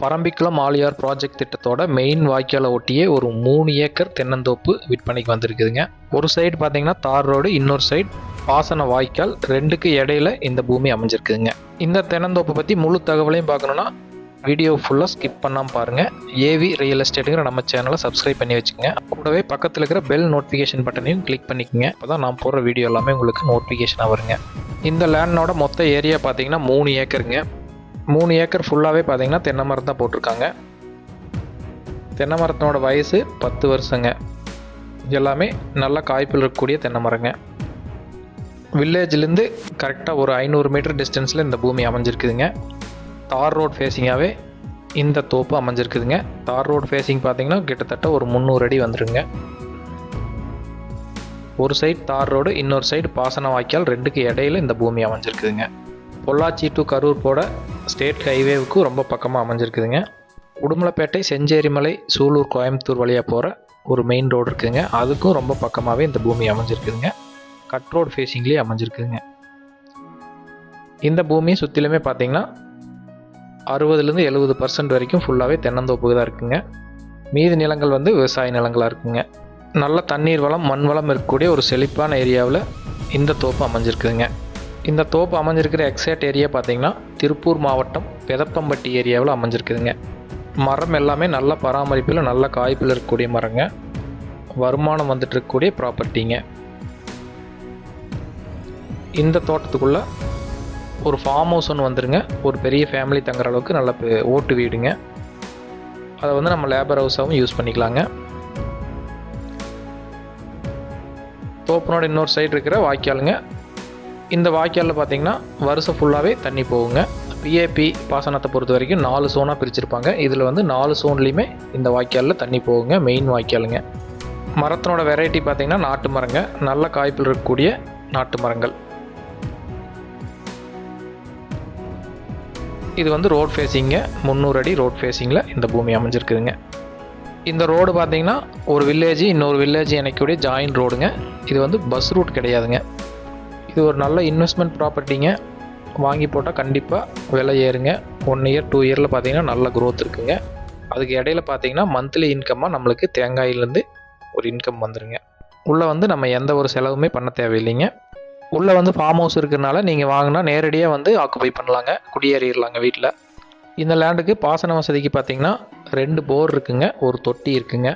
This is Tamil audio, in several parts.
பரம்பிக்குளம் ஆலியார் ப்ராஜெக்ட் திட்டத்தோட மெயின் வாய்க்காலை ஒட்டியே ஒரு மூணு ஏக்கர் தென்னந்தோப்பு விற்பனைக்கு வந்திருக்குதுங்க. ஒரு சைடு பார்த்தீங்கன்னா தார் ரோடு இன்னொரு சைடு பாசன வாய்க்கால் ரெண்டுக்கு இடையில இந்த பூமி அமைஞ்சிருக்குதுங்க. இந்த தென்னந்தோப்பை பற்றி முழு தகவலையும் பார்க்கணுன்னா வீடியோ ஃபுல்லாக ஸ்கிப் பண்ணாமல் பாருங்கள் ஏவி ரியல் எஸ்டேட்டுங்கிற நம்ம சேனலை சப்ஸ்கிரைப் பண்ணி வச்சுக்கோங்க. கூடவே பக்கத்தில் இருக்கிற பெல் நோட்டிஃபிகேஷன் பட்டனையும் கிளிக் பண்ணிக்கோங்க. அப்போ தான் நான் போடுற வீடியோ எல்லாமே உங்களுக்கு நோட்டிஃபிகேஷனாக வருங்க. இந்த லேண்டோட மொத்த ஏரியா பார்த்தீங்கன்னா மூணு ஏக்கருங்க. மூணு ஏக்கர் ஃபுல்லாகவே பார்த்தீங்கன்னா தென்னை மரம் தான் போட்டிருக்காங்க. தென்னை மரத்தினோட வயசு பத்து வருஷங்க. எல்லாமே நல்லா காய்ப்பில் இருக்கக்கூடிய தென்னை மரங்க. வில்லேஜ்லேருந்து கரெக்டாக ஒரு ஐநூறு மீட்டர் டிஸ்டன்ஸில் இந்த பூமி அமைஞ்சிருக்குதுங்க. தார் ரோட் ஃபேஸிங்காகவே இந்த தோப்பு அமைஞ்சிருக்குதுங்க. தார் ரோடு ஃபேஸிங் பார்த்தீங்கன்னா கிட்டத்தட்ட ஒரு முந்நூறு அடி வந்துருங்க. ஒரு சைடு தார் ரோடு இன்னொரு சைடு பாசன வாய்க்கால் ரெண்டுக்கு இடையில இந்த பூமி அமைஞ்சிருக்குதுங்க. பொள்ளாச்சி டு கரூர் போட ஸ்டேட் ஹைவேவுக்கு ரொம்ப பக்கமாக அமைஞ்சிருக்குதுங்க. உடுமலைப்பேட்டை செஞ்சேரிமலை சூலூர் கோயம்புத்தூர் வழியாக போகிற ஒரு மெயின் ரோடு இருக்குதுங்க அதுக்கும் ரொம்ப பக்கமாகவே இந்த பூமி அமைஞ்சிருக்குதுங்க. கட் ரோடு ஃபேஸிங்லேயே அமைஞ்சிருக்குதுங்க. இந்த பூமியை சுற்றிலுமே பார்த்தீங்கன்னா அறுபதுலேருந்து எழுபது பர்சன்ட் வரைக்கும் ஃபுல்லாகவே தென்னந்தோப்புக்கு தான் இருக்குங்க. மீதி நிலங்கள் வந்து விவசாய நிலங்களாக இருக்குங்க. நல்ல தண்ணீர் வளம் மண் வளம் இருக்கக்கூடிய ஒரு செழிப்பான ஏரியாவில் இந்த தோப்பு அமைஞ்சிருக்குதுங்க. இந்த தோப்பு அமைஞ்சிருக்கிற எக்ஸாக்ட் ஏரியா பார்த்தீங்கன்னா திருப்பூர் மாவட்டம் பெதப்பம்பட்டி ஏரியாவில் அமைஞ்சிருக்குதுங்க. மரம் எல்லாமே நல்ல பராமரிப்பில் நல்ல காய்ப்பில் இருக்கக்கூடிய மரங்க. வருமானம் வந்துட்டு இருக்கக்கூடிய ப்ராப்பர்ட்டிங்க இந்த தோட்டத்துக்குள்ள ஒரு ஃபார்ம் ஹவுஸ் ஒன்று வந்துருங்க. ஒரு பெரிய ஃபேமிலி தங்குற அளவுக்கு நல்ல ஓட்டு வீடுங்க. அதை வந்து நம்ம லேபர் ஹவுஸாகவும் யூஸ் பண்ணிக்கலாங்க. தோப்பனோட இன்னொரு சைடு இருக்கிற வாய்க்காலுங்க. இந்த வாய்க்காலில் பார்த்தீங்கன்னா வருஷம் ஃபுல்லாகவே தண்ணி போகுங்க. பிஏபி பாசனத்தை பொறுத்த வரைக்கும் நாலு சோனாக பிரிச்சிருப்பாங்க. இதில் வந்து நாலு சோன்லேயுமே இந்த வாய்க்காலில் தண்ணி போகுங்க மெயின் வாய்க்காலுங்க. மரத்தினோட வெரைட்டி பார்த்தீங்கன்னா நாட்டு மரங்க நல்ல காய்ப்பில் இருக்கக்கூடிய நாட்டு மரங்கள். இது வந்து ரோட் ஃபேஸிங்க முந்நூறு அடி ரோட் ஃபேஸிங்கில் இந்த பூமி அமைஞ்சிருக்குதுங்க. இந்த ரோடு பார்த்தீங்கன்னா ஒரு வில்லேஜ் இன்னொரு வில்லேஜ் இணைக்கக்கூடிய ஜாயின் ரோடுங்க இது வந்து பஸ் ரூட் கிடையாதுங்க. இது ஒரு நல்ல இன்வெஸ்ட்மெண்ட் ப்ராப்பர்ட்டிங்க வாங்கி போட்டால் கண்டிப்பாக விலை ஏறுங்க. ஒன் இயர் டூ இயரில் பார்த்தீங்கன்னா நல்ல க்ரோத் இருக்குங்க. அதுக்கு இடையில பார்த்தீங்கன்னா மந்த்லி இன்கம்மாக நம்மளுக்கு தேங்காயிலேருந்து ஒரு இன்கம் வந்துடுங்க உள்ளே வந்து நம்ம எந்த ஒரு செலவுமே பண்ண தேவையில்லைங்க. உள்ளே வந்து ஃபார்ம் ஹவுஸ் இருக்கிறனால நீங்கள் வாங்கினா நேரடியாக வந்து ஆக்குபை பண்ணலாங்க. குடியேறிடலாங்க வீட்டில் இந்த லேண்டுக்கு பாசன வசதிக்கு பார்த்தீங்கன்னா ரெண்டு போர் இருக்குங்க. ஒரு தொட்டி இருக்குங்க.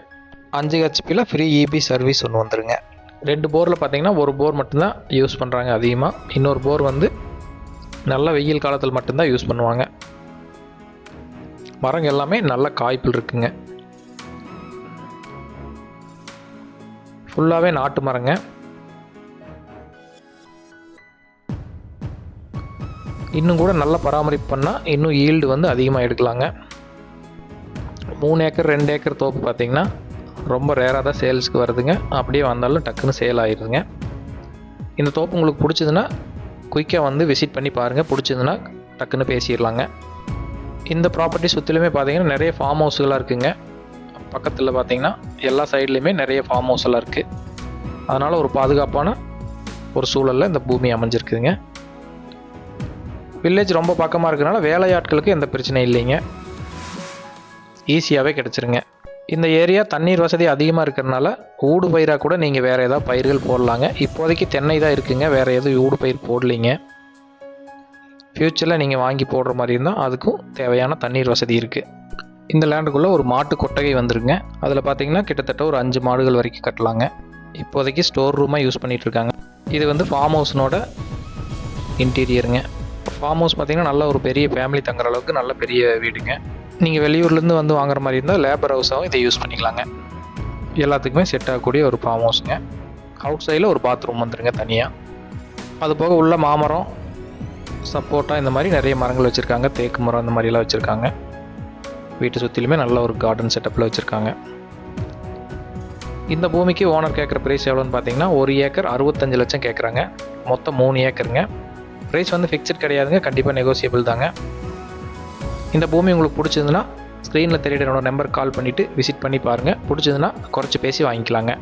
அஞ்சு ஹெச்பியில் ஃப்ரீ இபி சர்வீஸ் ஒன்று வந்துருங்க. ரெண்டு போரில் பார்த்தீங்கன்னா ஒரு போர் மட்டும்தான் யூஸ் பண்ணுறாங்க அதிகமாக இன்னொரு போர் வந்து நல்ல வெயில் காலத்தில் மட்டும்தான் யூஸ் பண்ணுவாங்க. மரங்கள் எல்லாமே நல்ல காய்ப்பில் இருக்குங்க. ஃபுல்லாகவே நாட்டு மரங்க. இன்னும் கூட நல்லா பராமரிப்பு பண்ணால் இன்னும் ஈல்டு வந்து அதிகமாக எடுக்கலாங்க. மூணு ஏக்கர் ரெண்டு ஏக்கர் தோப்பு பார்த்திங்கன்னா ரொம்ப ரேராக தான் சேல்ஸ்க்கு வருதுங்க. அப்படியே வந்தாலும் டக்குன்னு சேல் ஆயிடுதுங்க இந்த தோப்பு உங்களுக்கு பிடிச்சதுன்னா குயிக்காக வந்து விசிட் பண்ணி பாருங்கள் பிடிச்சதுன்னா டக்குன்னு பேசிடலாங்க. இந்த ப்ராப்பர்ட்டி சுற்றிலுமே பார்த்தீங்கன்னா நிறைய ஃபார்ம் ஹவுஸ்களாக இருக்குங்க. பக்கத்தில் பார்த்தீங்கன்னா எல்லா சைட்லேயுமே நிறைய ஃபார்ம் ஹவுஸ் எல்லாம் இருக்குது அதனால் ஒரு பாதுகாப்பான ஒரு சூழலில் இந்த பூமி அமைஞ்சிருக்குதுங்க. வில்லேஜ் ரொம்ப பக்கமாக இருக்கிறனால வேலையாட்களுக்கு எந்த பிரச்சனையும் இல்லைங்க. ஈஸியாகவே கிடச்சிருங்க. இந்த ஏரியா தண்ணீர் வசதி அதிகமாக இருக்கிறனால ஊடு பயிராக கூட நீங்கள் வேறு ஏதாவது பயிர்கள் போடலாங்க. இப்போதைக்கு தென்னை தான் இருக்குங்க. வேறு எதுவும் ஊடு பயிர் போடலைங்க. ஃப்யூச்சரில் நீங்கள் வாங்கி போடுற மாதிரி இருந்தால் அதுக்கும் தேவையான தண்ணீர் வசதி இருக்குது இந்த லேண்டுக்குள்ளே ஒரு மாட்டு கொட்டகை வந்துருங்க. அதில் பார்த்தீங்கன்னா கிட்டத்தட்ட ஒரு அஞ்சு மாடுகள் வரைக்கும் கட்டலாங்க. இப்போதைக்கு ஸ்டோர் ரூமாக யூஸ் பண்ணிகிட்ருக்காங்க இருக்காங்க. இது வந்து ஃபார்ம் ஹவுஸ்னோட இன்டீரியருங்க ஃபார்ம் ஹவுஸ் பார்த்தீங்கன்னா நல்ல ஒரு பெரிய ஃபேமிலி தங்குற அளவுக்கு நல்ல பெரிய வீடுங்க. நீங்கள் வெளியூர்லேருந்து வந்து வாங்குற மாதிரி இருந்தால் லேபர் ஹவுஸாகவும் இதை யூஸ் பண்ணிக்கலாங்க. எல்லாத்துக்குமே செட் ஆகக்கூடிய ஒரு ஃபார்ம் ஹவுஸுங்க அவுட் சைடில் ஒரு பாத்ரூம் வந்துடுங்க தனியாக அது போக உள்ள மாமரம் சப்போட்டா இந்த மாதிரி நிறைய மரங்கள் வச்சுருக்காங்க. தேக்கு மரம் இந்த மாதிரிலாம் வச்சுருக்காங்க. வீட்டு சுற்றிலுமே நல்ல ஒரு கார்டன் செட்டப்பில் வச்சுருக்காங்க. இந்த பூமிக்கு ஓனர் கேட்குற ப்ரைஸ் எவ்வளோன்னு பார்த்தீங்கன்னா ஒரு ஏக்கர் அறுபத்தஞ்சு லட்சம் கேட்குறாங்க மொத்தம் மூணு ஏக்கருங்க. ப்ரைஸ் வந்து ஃபிக்ஸட் கிடையாதுங்க. கண்டிப்பாக நெகோசியபிள் தாங்க. இந்த பூமி உங்களுக்கு பிடிச்சதுன்னா ஸ்க்ரீனில் தெரியுற என்னோட நம்பர் கால் பண்ணிவிட்டு விசிட் பண்ணி பாருங்கள் பிடிச்சதுன்னா குறைச்சி பேசி வாங்கிக்கலாங்க.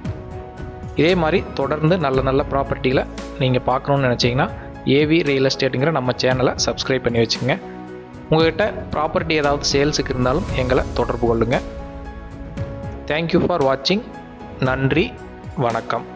இதே மாதிரி தொடர்ந்து நல்ல நல்ல ப்ராப்பர்ட்டிகளை நீங்கள் பார்க்கணுன்னு நினச்சிங்கன்னா ஏவி ரியல் எஸ்டேட்டுங்கிற நம்ம சேனலை சப்ஸ்கிரைப் பண்ணி வச்சுக்கோங்க. உங்கள்கிட்ட ப்ராப்பர்ட்டி ஏதாவது சேல்ஸுக்கு இருந்தாலும் எங்களை தொடர்பு கொள்ளுங்கள் தேங்க்யூ ஃபார் வாட்சிங் நன்றி. வணக்கம்.